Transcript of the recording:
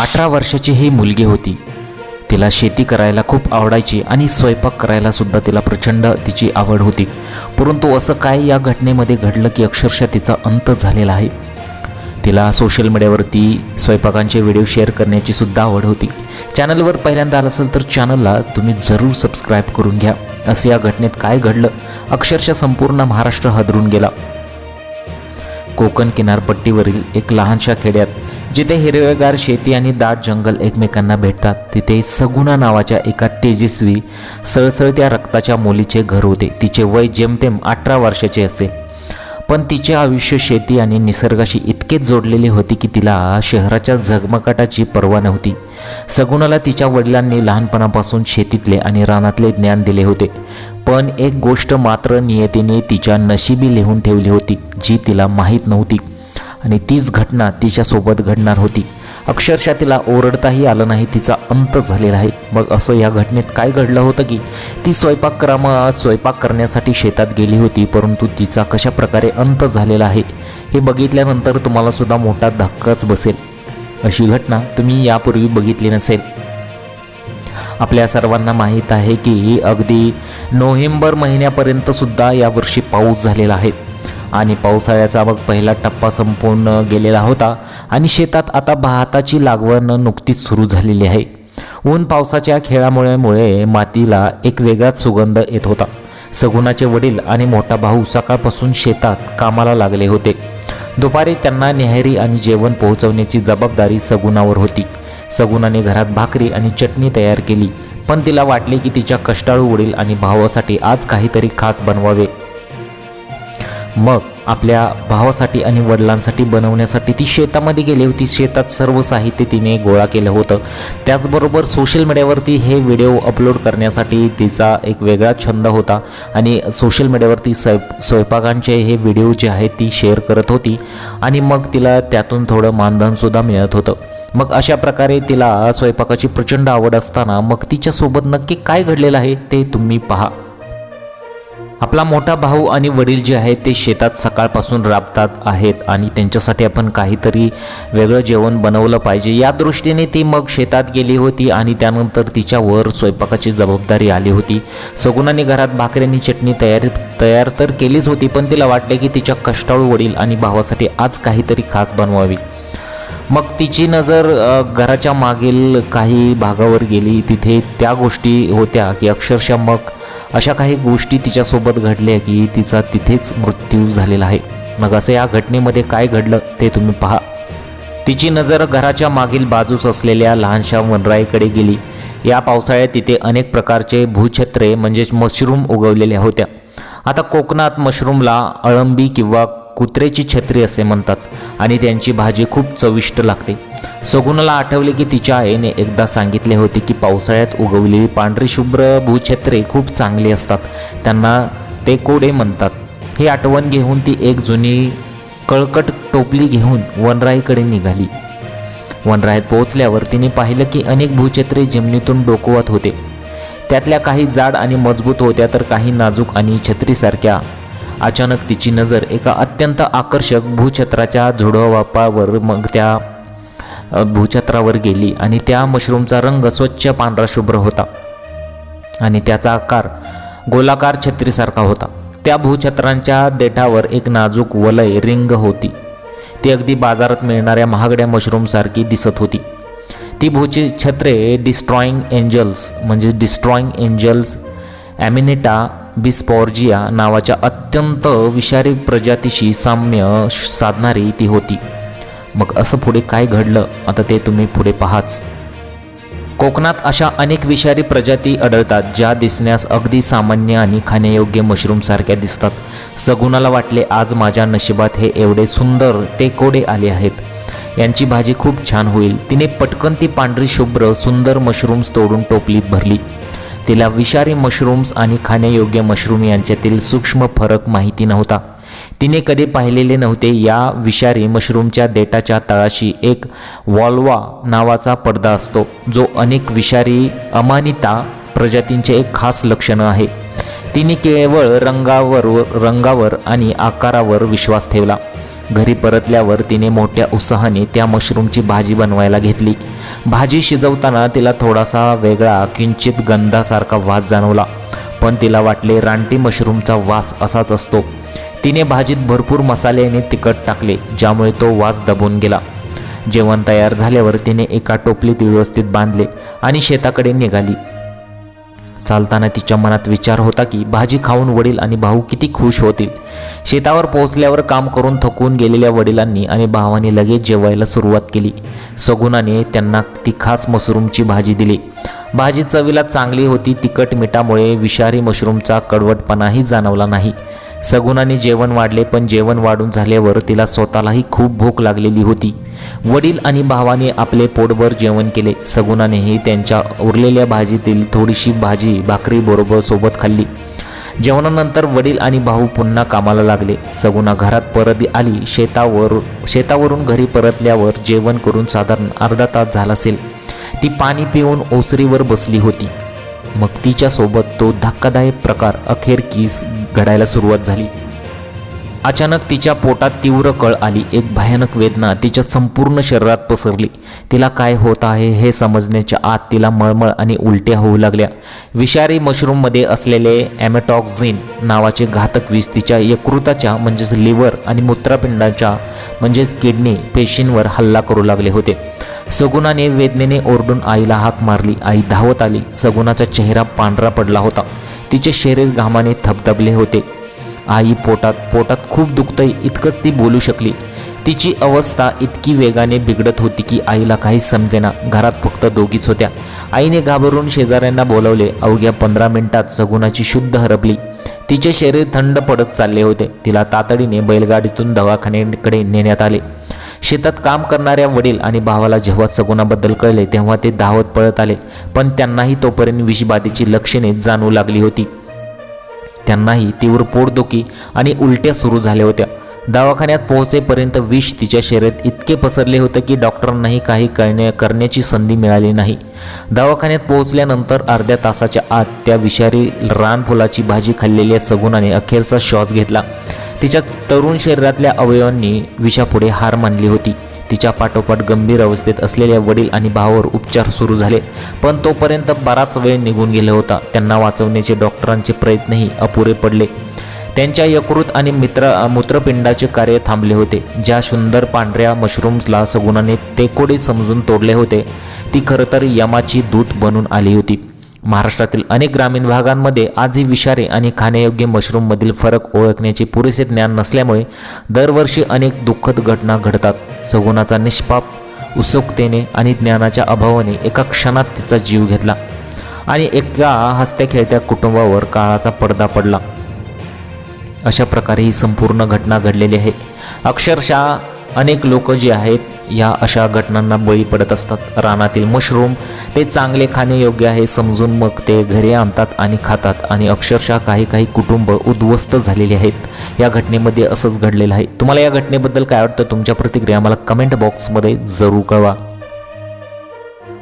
अठरा वर्षाची ही मुलगी होती. तिला शेती करायला खूप आवडायची आणि स्वयंपाक करायला सुद्धा तिला प्रचंड तिची आवड होती. परंतु असं काय या घटनेमध्ये घडलं की अक्षरशः तिचा अंत झालेला आहे? तिला सोशल मीडियावरती स्वयंपाकांचे व्हिडिओ शेअर करण्याची सुद्धा आवड होती. चॅनलवर पहिल्यांदा आलं असेल तर चॅनलला तुम्ही जरूर सबस्क्राईब करून घ्या. असं या घटनेत काय घडलं? अक्षरशः संपूर्ण महाराष्ट्र हादरून गेला. कोकण किनारपट्टीवरील एक लहानशा खेड्यात जिथे हिरवेगार शेती आणि दाट जंगल एकमेकांना भेटतात तिथे सगुणा नावाच्या एका तेजस्वी सळसळत्या रक्ताच्या मुलीचे घर होते. तिचे वय जेमतेम अठरा वर्षाचे असे. पण तिचे आयुष्य शेती आणि निसर्गाशी इतकेच जोडलेले होते की तिला शहराच्या झगमगाटाची पर्वा नव्हती. सगुणाला तिच्या वडिलांनी लहानपणापासून शेतीतले आणि रानातले ज्ञान दिले होते. पण एक गोष्ट मात्र नियतीने तिच्या नशिबी लिहून ठेवली होती जी तिला माहीत नव्हती. आणि तीच घटना तिच्यासोबत घडणार होती. अक्षरशः तिला ओरडताही आलं नाही तिचा अंत झालेला आहे. मग असं या घटनेत काय घडलं होतं की ती स्वयंपाक कराम स्वयंपाक करण्यासाठी शेतात गेली होती परंतु तिचा कशा प्रकारे अंत झालेला आहे हे बघितल्यानंतर तुम्हाला सुद्धा मोठा धक्काच बसेल. अशी घटना तुम्ही यापूर्वी बघितली नसेल. आपल्या सर्वांना माहीत आहे की अगदी नोव्हेंबर महिन्यापर्यंतसुद्धा यावर्षी पाऊस झालेला आहे. आणि पावसाळ्याचा मग पहिला टप्पा संपून गेलेला होता आणि शेतात आता भाताची लागवड नुकतीच सुरू झालेली आहे. ऊन पावसाच्या खेळामुळेमुळे मातीला एक वेगळाच सुगंध येत होता. सगुणाचे वडील आणि मोठा भाऊ सकाळपासून शेतात कामाला लागले होते. दुपारी त्यांना न्याहारी आणि जेवण पोहोचवण्याची जबाबदारी सगुणावर होती. सगुणाने घरात भाकरी आणि चटणी तयार केली पण तिला वाटले की तिच्या कष्टाळू वडील आणि भावासाठी आज काहीतरी खास बनवावे. मग आपल्या भावासाठी आणि वडिलांसाठी बनवण्यासाठी ती शेतामध्ये गेली होती. शेतात सर्व साहित्य तिने गोळा केलं होतं. त्याचबरोबर सोशल मीडियावरती हे व्हिडिओ अपलोड करण्यासाठी तिचा एक वेगळा छंद होता. आणि सोशल मीडियावरती स्वय स्वयंपाकांचे हे व्हिडिओ जे आहेत ती शेअर करत होती. आणि मग तिला त्यातून थोडं मानधनसुद्धा मिळत होतं. मग अशा प्रकारे तिला स्वयंपाकाची प्रचंड आवड असताना मग तिच्यासोबत नक्की काय घडलेलं आहे ते तुम्ही पहा. आपला मोठा भाऊ आणि वडील जे आहेत ते शेतात सकाळपासून राबतात आहेत आणि त्यांच्यासाठी आपण काहीतरी वेगळं जेवण बनवलं पाहिजे. या दृष्टीने ती मग शेतात गेली होती आणि त्यानंतर तिच्यावर स्वयंपाकाची जबाबदारी आली होती. सगुणाने घरात भाकऱ्यांनी चटणी तयार तयार तर केलीच होती पण तिला वाटले की तिच्या कष्टाळू वडील आणि भावासाठी आज काहीतरी खास बनवावी. मग तिची नजर घराच्या मागील काही भागावर गेली. तिथे त्या गोष्टी होत्या की अक्षरशः मग अशा काही गोष्टी तिच्यासोबत घडल्या की तिचा तिथेच मृत्यू झालेला आहे. मग असं या घटनेमध्ये काय घडलं ते तुम्ही पहा. तिची नजर घराच्या मागील बाजूस असलेल्या लहानशा वनराईकडे गेली. या पावसाळ्यात तिथे अनेक प्रकारचे भूछत्रे म्हणजेच मशरूम उगवलेल्या होत्या. आता कोकणात मशरूमला अळंबी किंवा कुत्र्याची छत्री असे म्हणतात आणि त्यांची भाजी खूप चविष्ट लागते. सगुणाला आठवले की तिच्या आईने एकदा सांगितले होते की पावसाळ्यात उगवलेली पांढरी शुभ्र भूछत्रे खूप चांगली असतात. त्यांना ते कोडे म्हणतात. ही आठवण घेऊन ती एक जुनी कळकट टोपली घेऊन वनराईकडे निघाली. वनराईत पोहोचल्यावर तिने पाहिलं की अनेक भूछत्रे जमिनीतून डोकवत होते. त्यातल्या काही जाड आणि मजबूत होत्या तर काही नाजूक आणि छत्रीसारख्या अचानक तिची नजर एका अत्यंत आकर्षक भूछत्राच्या झुडवापावर मग त्या भूछत्रावर गेली आणि त्या मशरूमचा रंग स्वच्छ पांढरा शुभ्र होता. आणि त्याचा आकार गोलाकार छत्रीसारखा होता. त्या भूछत्रांच्या देठावर एक नाजूक वलय रिंग होती. ती अगदी बाजारात मिळणाऱ्या महागड्या मशरूमसारखी दिसत होती. ती भूची छत्रे डिस्ट्रॉईंग एंजल्स म्हणजे डिस्ट्रॉईंग एंजल्स ॲमिनेटा बिस्पॉर्जिया नावाच्या अत्यंत विषारी प्रजातीशी साम्य साधणारी ती होती. मग असं पुढे काय घडलं? आता ते तुम्ही पुढे पाहाच. कोकणात अशा अनेक विषारी प्रजाती आढळतात ज्या दिसण्यास अगदी सामान्य आणि खाण्यायोग्य मशरूमसारख्या दिसतात. सगुणाला वाटले आज माझ्या नशिबात हे एवढे सुंदर ते कोडे आले आहेत. यांची भाजी खूप छान होईल. तिने पटकन ती पांढरी शुभ्र सुंदर मशरूम्स तोडून टोपलीत भरली. तिला विषारी मशरूम्स आणि खाण्यायोग्य मशरूम यांच्यातील सूक्ष्म फरक माहिती नव्हता. तिने कधी पाहिलेले नव्हते. या विषारी मशरूमच्या देटाच्या तळाशी एक वॉल्वा नावाचा पडदा असतो जो अनेक विषारी अमानिता प्रजातींचे एक खास लक्षण आहे. तिने केवळ रंगावर रंगावर आणि आकारावर विश्वास ठेवला. घरी परतल्यावर तिने मोठ्या उत्साहाने त्या मशरूमची भाजी बनवायला घेतली. भाजी शिजवताना तिला थोडासा वेगळा किंचित गंधासारखा वास जाणवला. पण तिला वाटले रानटी मशरूमचा वास असाच असतो. तिने भाजीत भरपूर मसाले आणि तिखट टाकले ज्यामुळे तो वास दबून गेला. जेवण तयार झाल्यावर तिने एका टोपलीत व्यवस्थित बांधले आणि शेताकडे निघाली. चालताना तिच्या मनात विचार होता की भाजी खाऊन वडील आणि भाऊ किती खुश होतील. शेतावर पोहोचल्यावर काम करून थकून गेलेल्या वडिलांनी आणि भावाने लगेच जेवायला सुरुवात केली. सगुणाने त्यांना ती खास मशरूमची भाजी दिली. भाजी चवीला चांगली होती तिखट मिठामुळे विषारी मशरूमचा कडवटपणाही जाणवला नाही. सगुणाने जेवण वाढले पण जेवण वाढून झाल्यावर तिला स्वतःलाही खूप भूक लागलेली होती. वडील आणि भावाने आपले पोटभर जेवण केले. सगुणानेही त्यांच्या उरलेल्या भाजीतील थोडीशी भाजी भाकरी बरोबर सोबत खाल्ली. जेवणानंतर वडील आणि भाऊ पुन्हा कामाला लागले. सगुणा घरात परत आली. शेतावर शेतावरून घरी परतल्यावर जेवण करून साधारण अर्धा तास झाला असेल. ती पाणी पिऊन ओसरीवर बसली होती. मग तिच्यासोबत तो धक्कादायक प्रकार अखेर किस घडायला सुरुवात झाली. अचानक तिच्या पोटात तीव्र कळ आली. एक भयानक वेदना तिच्या संपूर्ण शरीरात पसरली. तिला काय होत आहे हे समजण्याच्या आत तिला मळमळ आणि उलट्या होऊ लागल्या. विषारी मशरूममध्ये असलेले ॲमेटॉक्झिन नावाचे घातक विष तिच्या यकृताच्या म्हणजेच लिव्हर आणि मूत्रपिंडाच्या म्हणजेच किडनी पेशींवर हल्ला करू लागले होते. सगुणाने वेदनेने ओरडून आईला हाक मारली. आई धावत आली. सगुणाचा चेहरा पांढरा पडला होता. तिचे शरीर घामाने थपथपले होते. आई पोटात पोटात खूप दुखतंय इतकंच ती बोलू शकली. तिची अवस्था इतकी वेगाने बिघडत होती की आईला काहीच समजेना. घरात फक्त दोघीच होत्या. आईने घाबरून शेजाऱ्यांना बोलवले. अवघ्या पंधरा मिनिटात सगुणाची शुद्ध हरपली. तिचे शरीर थंड पडत चालले होते. तिला तातडीने बैलगाडीतून दवाखान्याकडे नेण्यात आले. शेतात काम करणाऱ्या वडील आणि भावाला जेव्हा सगुणाबद्दल कळले तेव्हा ते धावत पळत आले. पण त्यांनाही तोपर्यंत विषबाधेची लक्षणे जाणवू लागली होती. त्यांनाही तीव्र पोटदुखी आणि उलट्या सुरू झाल्या होत्या. दवाखान्यात पोहोचेपर्यंत विष तिच्या शरीरात इतके पसरले होते की डॉक्टरांनाही काही करण्या करण्याची संधी मिळाली नाही. दवाखान्यात पोहोचल्यानंतर अर्ध्या तासाच्या आत त्या विषारी रानफुलाची भाजी खाल्लेल्या सगुणाने अखेरचा श्वास घेतला. तिच्या तरुण शरीरातल्या अवयवांनी विषापुढे हार मानली होती. तिच्या पाठोपाठ गंभीर अवस्थेत असलेल्या वडील आणि भावावर उपचार सुरू झाले पण तोपर्यंत बराच वेळ निघून गेला होता. त्यांना वाचवण्याचे डॉक्टरांचे प्रयत्नही अपुरे पडले. त्यांच्या यकृत आणि मित्र मूत्रपिंडाचे कार्य थांबले होते. ज्या सुंदर पांढऱ्या मशरूम्सला सगुणाने तेकोडे समजून तोडले होते ती खरं तर यमाची दूत बनून आली होती. महाराष्ट्रातील अनेक ग्रामीण भागांमध्ये आजही विषारी आणि खाण्यायोग्य मशरूममधील फरक ओळखण्याचे पुरेसे ज्ञान नसल्यामुळे दरवर्षी अनेक दुःखद घटना घडतात. सगुणाचा निष्पाप उत्सुकतेने आणि ज्ञानाच्या अभावाने एका क्षणात तिचा जीव घेतला आणि एका हसत्या खेळत्या कुटुंबावर काळाचा पडदा पडला. अशा प्रकारे ही संपूर्ण घटना घडलेली आहे. अक्षरशः अनेक लोक जे आहेत या अशा घटनांना बळी पडत असतात. रानातील मशरूम ते चांगले खाणे योग्य आहे समजून मग ते घरी आणतात आणि खातात आणि अक्षरशः काही काही कुटुंब उद्ध्वस्त झालेले आहेत. या घटनेमध्ये असंच घडलेलं आहे. तुम्हाला या घटनेबद्दल काय वाटतं? तुमच्या प्रतिक्रिया मला कमेंट बॉक्समध्ये जरूर कळवा.